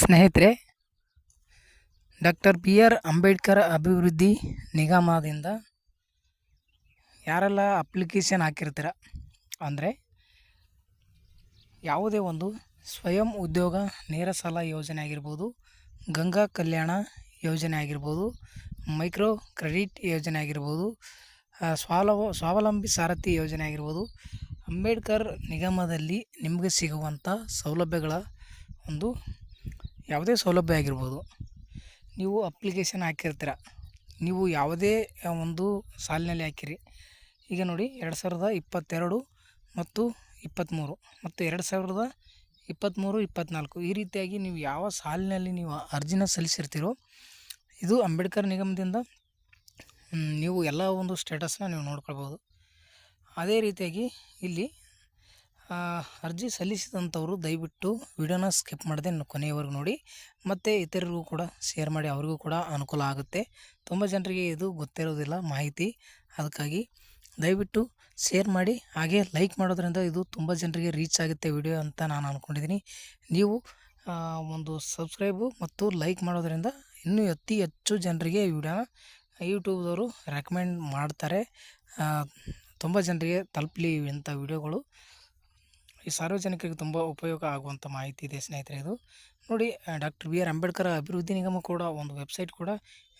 ಸ್ನೇಹಿತರೆ, doctor B R Ambedkar ಅಭಿವೃದ್ಧಿ ನಿಗಮದಿಂದ ಯಾರೆಲ್ಲ ಅಪ್ಲಿಕೇಶನ್ ಹಾಕಿರ್ತೀರ? ಅಂದರೆ ಯಾವುದೇ ಒಂದು ಸ್ವಯಂ ಉದ್ಯೋಗ ನೇರ ಸಾಲ ಯೋಜನೆ ಆಗಿರ್ಬೋದು, ಗಂಗಾ ಕಲ್ಯಾಣ ಯೋಜನೆ ಆಗಿರ್ಬೋದು, ಮೈಕ್ರೋ ಕ್ರೆಡಿಟ್ ಯೋಜನೆ ಆಗಿರ್ಬೋದು ಸ್ವಾಲವ, ಸ್ವಾವಲಂಬಿ ಸಾರಥಿ ಯೋಜನೆ ಆಗಿರ್ಬೋದು, ಅಂಬೇಡ್ಕರ್ ನಿಗಮದಲ್ಲಿ ನಿಮಗೆ ಸಿಗುವಂಥ ಸೌಲಭ್ಯಗಳ ಒಂದು ಯಾವುದೇ ಸೌಲಭ್ಯ ಆಗಿರ್ಬೋದು, ನೀವು ಅಪ್ಲಿಕೇಶನ್ ಹಾಕಿರ್ತೀರ, ನೀವು ಯಾವುದೇ ಒಂದು ಸಾಲಿನಲ್ಲಿ ಹಾಕಿರಿ. ಈಗ ನೋಡಿ, ಎರಡು ಸಾವಿರದ ಇಪ್ಪತ್ತೆರಡು ಮತ್ತು ಇಪ್ಪತ್ತ್ಮೂರು ಮತ್ತು ಎರಡು ಸಾವಿರದ ಇಪ್ಪತ್ತ್ಮೂರು ಇಪ್ಪತ್ತ್ನಾಲ್ಕು ಈ ರೀತಿಯಾಗಿ ನೀವು ಯಾವ ಸಾಲಿನಲ್ಲಿ ನೀವು ಅರ್ಜಿನ ಸಲ್ಲಿಸಿರ್ತೀರೋ, ಇದು ಅಂಬೇಡ್ಕರ್ ನಿಗಮದಿಂದ ನೀವು ಎಲ್ಲ ಒಂದು ಸ್ಟೇಟಸ್ನ ನೀವು ನೋಡ್ಕೊಳ್ಬೋದು. ಅದೇ ರೀತಿಯಾಗಿ ಇಲ್ಲಿ ಅರ್ಜಿ ಸಲ್ಲಿಸಿದಂಥವರು ದಯವಿಟ್ಟು ವಿಡಿಯೋನ ಸ್ಕಿಪ್ ಮಾಡದೆ ಕೊನೆಯವರೆಗೂ ನೋಡಿ. ಮತ್ತು ಇತರರಿಗೂ ಕೂಡ ಶೇರ್ ಮಾಡಿ ಅವ್ರಿಗೂ ಕೂಡ ಅನುಕೂಲ ಆಗುತ್ತೆ. ತುಂಬ ಜನರಿಗೆ ಇದು ಗೊತ್ತಿರೋದಿಲ್ಲ ಮಾಹಿತಿ. ಅದಕ್ಕಾಗಿ ದಯವಿಟ್ಟು ಶೇರ್ ಮಾಡಿ, ಹಾಗೆ ಲೈಕ್ ಮಾಡೋದ್ರಿಂದ ಇದು ತುಂಬ ಜನರಿಗೆ ರೀಚ್ ಆಗುತ್ತೆ ವಿಡಿಯೋ ಅಂತ ನಾನು ಅಂದ್ಕೊಂಡಿದ್ದೀನಿ ನೀವು ಒಂದು ಸಬ್ಸ್ಕ್ರೈಬು ಮತ್ತು ಲೈಕ್ ಮಾಡೋದ್ರಿಂದ ಇನ್ನೂ ಅತಿ ಹೆಚ್ಚು ಜನರಿಗೆ ವಿಡಿಯೋನ ಯೂಟ್ಯೂಬ್ದವರು ರೆಕಮೆಂಡ್ ಮಾಡ್ತಾರೆ. ತುಂಬ ಜನರಿಗೆ ತಲುಪಲಿ ಇಂಥ ವಿಡಿಯೋಗಳು. ಈ ಸಾರ್ವಜನಿಕರಿಗೆ ತುಂಬ ಉಪಯೋಗ ಆಗುವಂಥ ಮಾಹಿತಿ ಇದೆ ಸ್ನೇಹಿತರೆ ಇದು. ನೋಡಿ ಡಾಕ್ಟರ್ ಬಿ ಆರ್ ಅಂಬೇಡ್ಕರ್ ಅಭಿವೃದ್ಧಿ ನಿಗಮ ಕೂಡ ಒಂದು ವೆಬ್ಸೈಟ್ ಕೂಡ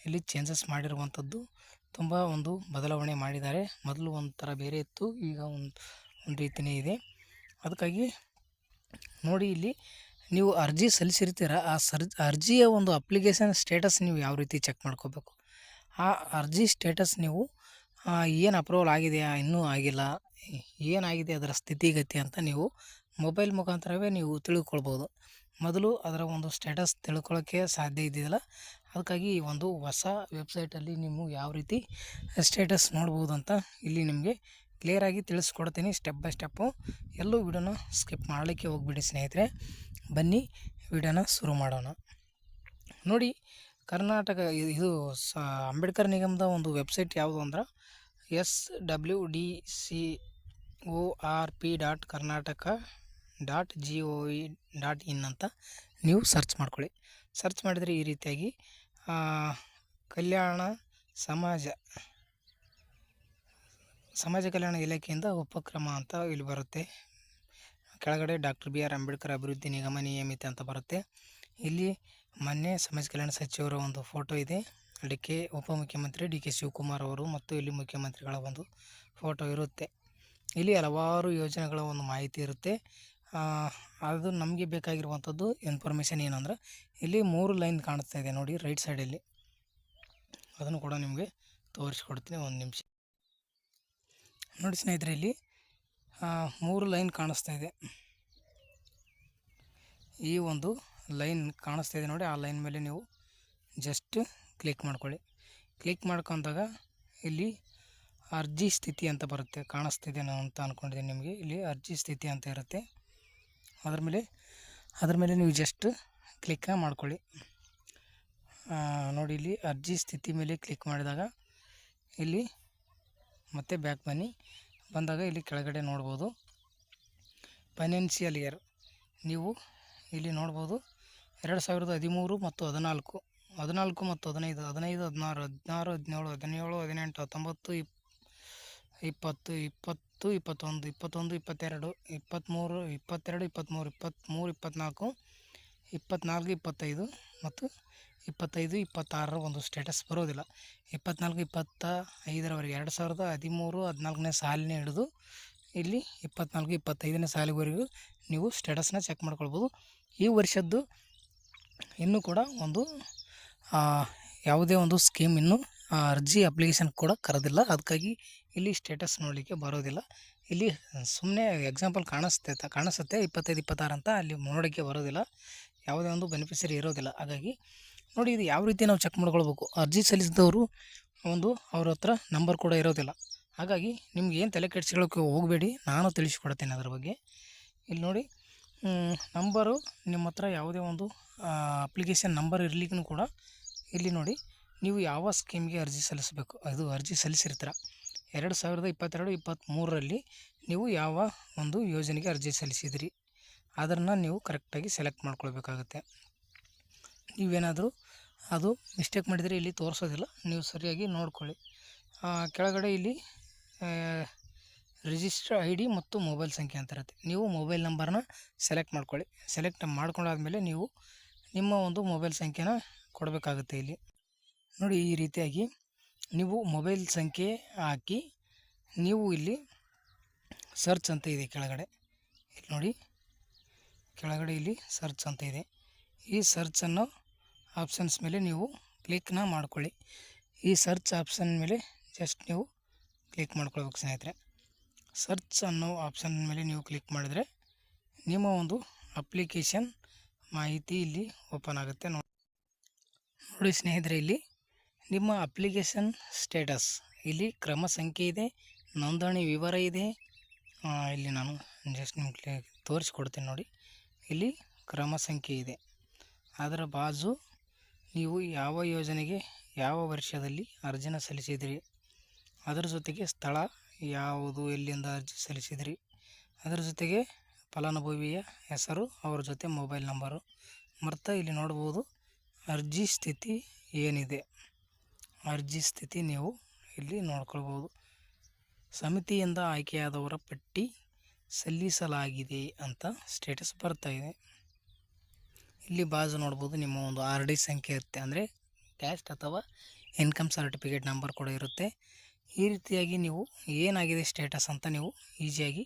ಇಲ್ಲಿ ಚೇಂಜಸ್ ಮಾಡಿರುವಂಥದ್ದು ತುಂಬ ಒಂದು ಬದಲಾವಣೆ ಮಾಡಿದ್ದಾರೆ. ಮೊದಲು ಒಂಥರ ಬೇರೆ ಇತ್ತು, ಈಗ ಒಂದು ಒಂದು ರೀತಿಯೇ ಇದೆ. ಅದಕ್ಕಾಗಿ ನೋಡಿ ಇಲ್ಲಿ, ನೀವು ಅರ್ಜಿ ಸಲ್ಲಿಸಿರ್ತೀರ, ಆ ಸರ್, ಅರ್ಜಿಯ ಒಂದು ಅಪ್ಲಿಕೇಶನ್ ಸ್ಟೇಟಸ್ ನೀವು ಯಾವ ರೀತಿ ಚೆಕ್ ಮಾಡ್ಕೋಬೇಕು? ಆ ಅರ್ಜಿ ಸ್ಟೇಟಸ್ ನೀವು ಏನು ಅಪ್ರೂವಲ್ ಆಗಿದೆಯಾ? ಇನ್ನೂ ಆಗಿಲ್ಲ. ಏನಾಗಿದೆ ಅದರ ಸ್ಥಿತಿಗತಿ ಅಂತ ನೀವು ಮೊಬೈಲ್ ಮುಖಾಂತರವೇ ನೀವು ತಿಳ್ಕೊಳ್ಬೋದು. ಮೊದಲು ಅದರ ಒಂದು ಸ್ಟೇಟಸ್ ತಿಳ್ಕೊಳ್ಳೋಕ್ಕೆ ಸಾಧ್ಯ ಇದ್ದಿದ್ದಿಲ್ಲ ಅದಕ್ಕಾಗಿ ಒಂದು ಹೊಸ ವೆಬ್ಸೈಟಲ್ಲಿ ನೀವು ಯಾವ ರೀತಿ ಸ್ಟೇಟಸ್ ನೋಡ್ಬೋದು ಅಂತ ಇಲ್ಲಿ ನಿಮಗೆ ಕ್ಲಿಯರಾಗಿ ತಿಳಿಸ್ಕೊಡ್ತೀನಿ ಸ್ಟೆಪ್ ಬೈ ಸ್ಟೆಪ್ಪು ಎಲ್ಲೂ ವಿಡಿಯೋನ ಸ್ಕಿಪ್ ಮಾಡಲಿಕ್ಕೆ ಹೋಗ್ಬಿಡಿ ಸ್ನೇಹಿತರೆ. ಬನ್ನಿ ವಿಡಿಯೋನ ಶುರು ಮಾಡೋಣ. ನೋಡಿ ಕರ್ನಾಟಕ ಇದು ಸ, ಅಂಬೇಡ್ಕರ್ ನಿಗಮದ ಒಂದು ವೆಬ್ಸೈಟ್ ಯಾವುದು ಅಂದ್ರೆ S W D C O R P dot Karnataka dot G O V dot in ಅಂತ ನೀವು ಸರ್ಚ್ ಮಾಡ್ಕೊಳ್ಳಿ. ಸರ್ಚ್ ಮಾಡಿದರೆ ಈ ರೀತಿಯಾಗಿ ಕಲ್ಯಾಣ ಸಮಾಜ ಸಮಾಜ ಕಲ್ಯಾಣ ಇಲಾಖೆಯಿಂದ ಉಪಕ್ರಮ ಅಂತ ಇಲ್ಲಿ ಬರುತ್ತೆ. ಕೆಳಗಡೆ ಡಾಕ್ಟರ್ ಬಿ ಆರ್ ಅಂಬೇಡ್ಕರ್ ಅಭಿವೃದ್ಧಿ ನಿಗಮ ನಿಯಮಿತ ಅಂತ ಬರುತ್ತೆ. ಇಲ್ಲಿ ಮೊನ್ನೆ ಸಮಾಜ ಕಲ್ಯಾಣ ಸಚಿವರ ಒಂದು ಫೋಟೋ ಇದೆ. ಅದಕ್ಕೆ ಉಪಮುಖ್ಯಮಂತ್ರಿ ಡಿ ಕೆ ಶಿವಕುಮಾರ್ ಅವರು ಮತ್ತು ಇಲ್ಲಿ ಮುಖ್ಯಮಂತ್ರಿಗಳ ಒಂದು ಫೋಟೋ ಇರುತ್ತೆ. ಇಲ್ಲಿ ಹಲವಾರು ಯೋಜನೆಗಳ ಒಂದು ಮಾಹಿತಿ ಇರುತ್ತೆ. ಅದು ನಮಗೆ ಬೇಕಾಗಿರುವಂಥದ್ದು ಇನ್ಫಾರ್ಮೇಷನ್ ಏನಂದ್ರೆ ಇಲ್ಲಿ ಮೂರು ಲೈನ್ ಕಾಣಿಸ್ತಾ ಇದೆ ನೋಡಿ ರೈಟ್ ಸೈಡಲ್ಲಿ ಅದನ್ನು ಕೂಡ ನಿಮಗೆ ತೋರಿಸ್ಕೊಡ್ತೀನಿ ಒಂದು ನಿಮಿಷ. ನೋಡಿ ಸ್ನೇಹಿತರೆ, ಇಲ್ಲಿ ಮೂರು ಲೈನ್ ಕಾಣಿಸ್ತಾ ಇದೆ. ಈ ಒಂದು ಲೈನ್ ಕಾಣಿಸ್ತಾ ಇದೆ ನೋಡಿ, ಆ ಲೈನ್ ಮೇಲೆ ನೀವು ಜಸ್ಟ್ ಕ್ಲಿಕ್ ಮಾಡ್ಕೊಳ್ಳಿ. ಕ್ಲಿಕ್ ಮಾಡ್ಕೊಂಡಾಗ ಇಲ್ಲಿ ಅರ್ಜಿ ಸ್ಥಿತಿ ಅಂತ ಬರುತ್ತೆ ಕಾಣಿಸ್ತಿದೆ ಅಂತ ಅಂದ್ಕೊಂಡಿದ್ದೀನಿ ನಿಮಗೆ. ಇಲ್ಲಿ ಅರ್ಜಿ ಸ್ಥಿತಿ ಅಂತ ಇರುತ್ತೆ. ಅದ್ರ ಮೇಲೆ ಅದ್ರ ಮೇಲೆ ನೀವು ಜಸ್ಟ್ ಕ್ಲಿಕ್ ಮಾಡ್ಕೊಳ್ಳಿ. ನೋಡಿ, ಇಲ್ಲಿ ಅರ್ಜಿ ಸ್ಥಿತಿ ಮೇಲೆ ಕ್ಲಿಕ್ ಮಾಡಿದಾಗ ಇಲ್ಲಿ ಮತ್ತೆ ಬ್ಯಾಕ್ ಬನ್ನಿ. ಬಂದಾಗ ಇಲ್ಲಿ ಕೆಳಗಡೆ ನೋಡ್ಬೋದು. ಫೈನಾನ್ಷಿಯಲ್ ಇಯರ್ ನೀವು ಇಲ್ಲಿ ನೋಡ್ಬೋದು ಎರಡು ಸಾವಿರದ ಹದಿಮೂರು ಮತ್ತು ಹದಿನಾಲ್ಕು. ಹದಿನಾಲ್ಕು ಮತ್ತು ಹದಿನೈದು. ಹದಿನೈದು, ಹದಿನಾರು ಹದಿನಾರು, ಹದಿನೇಳು ಹದಿನೇಳು, ಹದಿನೆಂಟು, ಹತ್ತೊಂಬತ್ತು, ಇಪ್, ಇಪ್ಪತ್ತು ಇಪ್ಪತ್ತು, ಇಪ್ಪತ್ತೊಂದು ಇಪ್ಪತ್ತೊಂದು, ಇಪ್ಪತ್ತೆರಡು, ಇಪ್ಪತ್ತ್ಮೂರು ಇಪ್ಪತ್ತೆರಡು, ಇಪ್ಪತ್ತ್ಮೂರು ಇಪ್ಪತ್ತ್ಮೂರು, ಇಪ್ಪತ್ತ್ನಾಲ್ಕು ಇಪ್ಪತ್ತ್ನಾಲ್ಕು, ಇಪ್ಪತ್ತೈದು ಮತ್ತು ಇಪ್ಪತ್ತೈದು, ಇಪ್ಪತ್ತಾರರ ಒಂದು ಸ್ಟೇಟಸ್ ಬರೋದಿಲ್ಲ. ಇಪ್ಪತ್ತ್ನಾಲ್ಕು, ಇಪ್ಪತ್ತ ಐದರವರೆಗೆ ಎರಡು ಸಾವಿರದ ಹದಿಮೂರು, ಹದಿನಾಲ್ಕನೇ ಸಾಲಿನ ಹಿಡಿದು ಇಲ್ಲಿ ಇಪ್ಪತ್ನಾಲ್ಕು, ಇಪ್ಪತ್ತೈದನೇ ಸಾಲಿವರೆಗೂ ನೀವು ಸ್ಟೇಟಸ್ನ ಚೆಕ್ ಮಾಡ್ಕೊಳ್ಬೋದು. ಈ ವರ್ಷದ್ದು ಇನ್ನೂ ಕೂಡ ಒಂದು ಯಾವುದೇ ಒಂದು ಸ್ಕೀಮ್ ಇನ್ನೂ ಅರ್ಜಿ ಅಪ್ಲಿಕೇಶನ್ ಕೂಡ ಕರೆದಿಲ್ಲ. ಅದಕ್ಕಾಗಿ ಇಲ್ಲಿ ಸ್ಟೇಟಸ್ ನೋಡಲಿಕ್ಕೆ ಬರೋದಿಲ್ಲ. ಇಲ್ಲಿ ಸುಮ್ಮನೆ ಎಕ್ಸಾಂಪಲ್ ಕಾಣಿಸ್ತೆ, ಕಾಣಿಸುತ್ತೆ. ಇಪ್ಪತ್ತೈದು, ಇಪ್ಪತ್ತಾರು ಅಂತ ಅಲ್ಲಿ ನೋಡೋಕ್ಕೆ ಬರೋದಿಲ್ಲ. ಯಾವುದೇ ಒಂದು ಬೆನಿಫಿಷರಿ ಇರೋದಿಲ್ಲ. ಹಾಗಾಗಿ ನೋಡಿ ಇದು ಯಾವ ರೀತಿ ನಾವು ಚೆಕ್ ಮಾಡ್ಕೊಳ್ಬೇಕು. ಅರ್ಜಿ ಸಲ್ಲಿಸಿದವರು ಒಂದು ಅವ್ರ ಹತ್ರ ನಂಬರ್ ಕೂಡ ಇರೋದಿಲ್ಲ. ಹಾಗಾಗಿ ನಿಮ್ಗೆ ಏನು ತಲೆ ಕೆಡಿಸ್ಕೊಳ್ಳೋಕೆ ಹೋಗಬೇಡಿ, ನಾನು ತಿಳಿಸ್ಕೊಡ್ತೇನೆ ಅದ್ರ ಬಗ್ಗೆ. ಇಲ್ಲಿ ನೋಡಿ ನಂಬರು ನಿಮ್ಮ ಹತ್ರ ಯಾವುದೇ ಒಂದು ಅಪ್ಲಿಕೇಶನ್ ನಂಬರ್ ಇರಲಿಕ್ಕೂ ಕೂಡ ಇಲ್ಲಿ ನೋಡಿ, ನೀವು ಯಾವ ಸ್ಕೀಮ್ಗೆ ಅರ್ಜಿ ಸಲ್ಲಿಸಬೇಕು, ಅದು ಅರ್ಜಿ ಸಲ್ಲಿಸಿರ್ತೀರ. ಎರಡು ಸಾವಿರದ ಇಪ್ಪತ್ತೆರಡು, ಇಪ್ಪತ್ತ್ಮೂರರಲ್ಲಿ ನೀವು ಯಾವ ಒಂದು ಯೋಜನೆಗೆ ಅರ್ಜಿ ಸಲ್ಲಿಸಿದಿರಿ, ಅದನ್ನು ನೀವು ಕರೆಕ್ಟಾಗಿ ಸೆಲೆಕ್ಟ್ ಮಾಡ್ಕೊಳ್ಬೇಕಾಗತ್ತೆ. ನೀವೇನಾದರೂ ಅದು ಮಿಸ್ಟೇಕ್ ಮಾಡಿದರೆ ಇಲ್ಲಿ ತೋರಿಸೋದಿಲ್ಲ, ನೀವು ಸರಿಯಾಗಿ ನೋಡ್ಕೊಳ್ಳಿ. ಕೆಳಗಡೆ ಇಲ್ಲಿ ರಿಜಿಸ್ಟರ್ ಐ ಡಿ ಮತ್ತು ಮೊಬೈಲ್ ಸಂಖ್ಯೆ ಅಂತ ಇರುತ್ತೆ. ನೀವು ಮೊಬೈಲ್ ನಂಬರ್ನ ಸೆಲೆಕ್ಟ್ ಮಾಡ್ಕೊಳ್ಳಿ. ಸೆಲೆಕ್ಟ್ ಮಾಡ್ಕೊಂಡಾದ್ಮೇಲೆ ನೀವು ನಿಮ್ಮ ಒಂದು ಮೊಬೈಲ್ ಸಂಖ್ಯೆನ ಕೊಡಬೇಕಾಗುತ್ತೆ ಇಲ್ಲಿ. ನೋಡಿ, ಈ ರೀತಿಯಾಗಿ ನೀವು ಮೊಬೈಲ್ ಸಂಖ್ಯೆ ಹಾಕಿ ನೀವು ಇಲ್ಲಿ ಸರ್ಚ್ ಅಂತ ಇದೆ ಕೆಳಗಡೆ. ಇಲ್ಲಿ ನೋಡಿ, ಕೆಳಗಡೆ ಇಲ್ಲಿ ಸರ್ಚ್ ಅಂತ ಇದೆ. ಈ ಸರ್ಚನ್ನು ಆಪ್ಷನ್ಸ್ ಮೇಲೆ ನೀವು ಕ್ಲಿಕ್ನ ಮಾಡ್ಕೊಳ್ಳಿ. ಈ ಸರ್ಚ್ ಆಪ್ಷನ್ ಮೇಲೆ ಜಸ್ಟ್ ನೀವು ಕ್ಲಿಕ್ ಮಾಡ್ಕೊಳ್ಬೇಕು ಸ್ನೇಹಿತರೆ. ಸರ್ಚ್ ಅನ್ನೋ ಆಪ್ಷನ್ ಮೇಲೆ ನೀವು ಕ್ಲಿಕ್ ಮಾಡಿದರೆ ನಿಮ್ಮ ಒಂದು ಅಪ್ಲಿಕೇಶನ್ ಮಾಹಿತಿ ಇಲ್ಲಿ ಓಪನ್ ಆಗುತ್ತೆ. ನೋಡಿ ನೋಡಿ ಸ್ನೇಹಿತರೆ, ಇಲ್ಲಿ ನಿಮ್ಮ ಅಪ್ಲಿಕೇಶನ್ ಸ್ಟೇಟಸ್ ಇಲ್ಲಿ ಕ್ರಮ ಸಂಖ್ಯೆ ಇದೆ, ನೋಂದಣಿ ವಿವರ ಇದೆ. ಇಲ್ಲಿ ನಾನು ಜಸ್ಟ್ ನಿಮಗೆ ತೋರಿಸ್ಕೊಡ್ತೀನಿ ನೋಡಿ. ಇಲ್ಲಿ ಕ್ರಮ ಸಂಖ್ಯೆ ಇದೆ. ಅದರ ಬಾಜು ನೀವು ಯಾವ ಯೋಜನೆಗೆ ಯಾವ ವರ್ಷದಲ್ಲಿ ಅರ್ಜಿನ ಸಲ್ಲಿಸಿದಿರಿ ಅದರ ಜೊತೆಗೆ ಸ್ಥಳ ಯಾವುದು, ಎಲ್ಲಿಂದ ಅರ್ಜಿ ಸಲ್ಲಿಸಿದಿರಿ? ಅದರ ಜೊತೆಗೆ ಫಲಾನುಭವಿಯ ಹೆಸರು, ಅವರ ಜೊತೆ ಮೊಬೈಲ್ ನಂಬರು. ಮತ್ತು ಇಲ್ಲಿ ನೋಡ್ಬೋದು ಅರ್ಜಿ ಸ್ಥಿತಿ ಏನಿದೆ? ಅರ್ಜಿ ಸ್ಥಿತಿ ನೀವು ಇಲ್ಲಿ ನೋಡ್ಕೊಳ್ಬೋದು ಸಮಿತಿಯಿಂದ ಆಯ್ಕೆಯಾದವರ ಪಟ್ಟಿ ಸಲ್ಲಿಸಲಾಗಿದೆ ಅಂತ ಸ್ಟೇಟಸ್ ಬರ್ತಾ ಇದೆ. ಇಲ್ಲಿ ಬಾಜು ನೋಡ್ಬೋದು, ನಿಮ್ಮ ಒಂದು ಆರ್ ಡಿ ಸಂಖ್ಯೆ ಇರುತ್ತೆ. ಅಂದರೆ ಕ್ಯಾಸ್ಟ್ ಅಥವಾ ಇನ್ಕಮ್ ಸರ್ಟಿಫಿಕೇಟ್ ನಂಬರ್ ಕೂಡ ಇರುತ್ತೆ. ಈ ರೀತಿಯಾಗಿ ನೀವು ಏನಾಗಿದೆ ಸ್ಟೇಟಸ್ ಅಂತ ನೀವು ಈಸಿಯಾಗಿ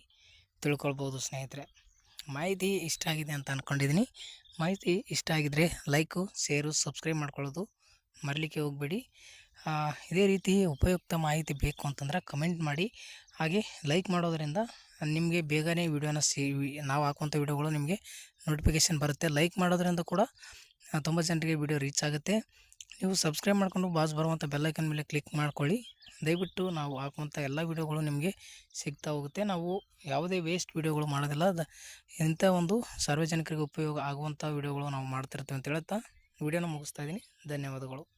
ತಿಳ್ಕೊಳ್ಬೋದು ಸ್ನೇಹಿತರೆ. ಮಾಹಿತಿ ಇಷ್ಟ ಆಗಿದೆ ಅಂತ ಅಂದ್ಕೊಂಡಿದ್ದೀನಿ ಮಾಹಿತಿ ಇಷ್ಟ ಆಗಿದ್ದರೆ ಲೈಕು ಶೇರು ಸಬ್ಸ್ಕ್ರೈಬ್ ಮಾಡ್ಕೊಳ್ಳೋದು ಮರಲಿಕ್ಕೆ ಹೋಗಬೇಡಿ. ಇದೇ ರೀತಿ ಉಪಯುಕ್ತ ಮಾಹಿತಿ ಬೇಕು ಅಂತಂದ್ರೆ ಕಮೆಂಟ್ ಮಾಡಿ. ಹಾಗೆ ಲೈಕ್ ಮಾಡೋದರಿಂದ ನಿಮಗೆ ಬೇಗನೆ ವಿಡಿಯೋನ ಸಿ, ನಾವು ಹಾಕುವಂಥ ವಿಡಿಯೋಗಳು ನಿಮಗೆ ನೋಟಿಫಿಕೇಷನ್ ಬರುತ್ತೆ. ಲೈಕ್ ಮಾಡೋದ್ರಿಂದ ಕೂಡ ತುಂಬ ಜನರಿಗೆ ವಿಡಿಯೋ ರೀಚ್ ಆಗುತ್ತೆ. ನೀವು ಸಬ್ಸ್ಕ್ರೈಬ್ ಮಾಡಿಕೊಂಡು ಬಾಸ್ ಬರುವಂಥ ಬೆಲ್ಲೈಕನ್ ಮೇಲೆ ಕ್ಲಿಕ್ ಮಾಡ್ಕೊಳ್ಳಿ. ದಯವಿಟ್ಟು ನಾವು ಹಾಕುವಂಥ ಎಲ್ಲ ವೀಡಿಯೋಗಳು ನಿಮಗೆ ಸಿಗ್ತಾ ಹೋಗುತ್ತೆ. ನಾವು ಯಾವುದೇ ವೇಸ್ಟ್ ವಿಡಿಯೋಗಳು ಮಾಡೋದಿಲ್ಲ. ಅದು ಇಂಥ ಒಂದು ಸಾರ್ವಜನಿಕರಿಗೆ ಉಪಯೋಗ ಆಗುವಂಥ ವೀಡಿಯೋಗಳು ನಾವು ಮಾಡ್ತಿರ್ತೀವಿ ಅಂತ ಹೇಳುತ್ತಾ, ವೀಡಿಯೋನ ಮುಗಿಸ್ತಾ ಇದ್ದೀನಿ. ಧನ್ಯವಾದಗಳು.